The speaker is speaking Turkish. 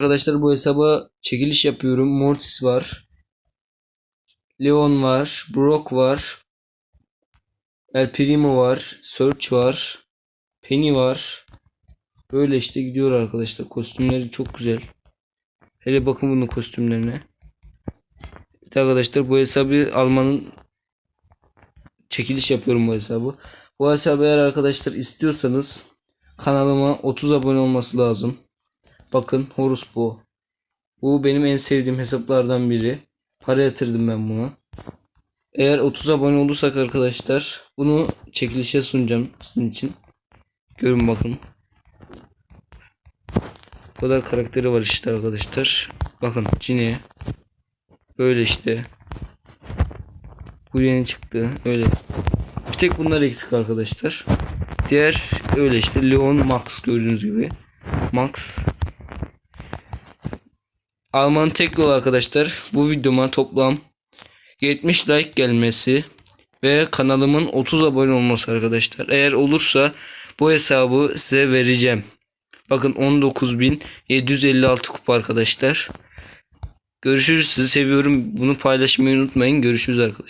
Arkadaşlar bu hesaba çekiliş yapıyorum. Mortis var. Leon var. Brock var. El Primo var. Search var. Penny var. Böyle işte gidiyor arkadaşlar. Kostümleri çok güzel. Hele bakın bunun kostümlerine. De arkadaşlar bu hesabı almanın çekiliş yapıyorum bu hesabı. Bu hesabı eğer arkadaşlar istiyorsanız kanalıma 30 abone olması lazım. Bakın Horus bu. Bu benim en sevdiğim hesaplardan biri. Para yatırdım ben buna. Eğer 30 abone olursak arkadaşlar bunu çekilişe sunacağım sizin için. Görün bakın. Bu kadar karakteri var işte arkadaşlar. Bakın Cine. Öyle işte. Bu yeni çıktı. Öyle. Bir tek bunlar eksik arkadaşlar. Diğer öyle işte Leon Max gördüğünüz gibi. Max. Almanın tek arkadaşlar. Bu videoma toplam 70 like gelmesi ve kanalımın 30 abone olması arkadaşlar. Eğer olursa bu hesabı size vereceğim. Bakın 19.756 kupa arkadaşlar. Görüşürüz. Sizi seviyorum. Bunu paylaşmayı unutmayın. Görüşürüz arkadaşlar.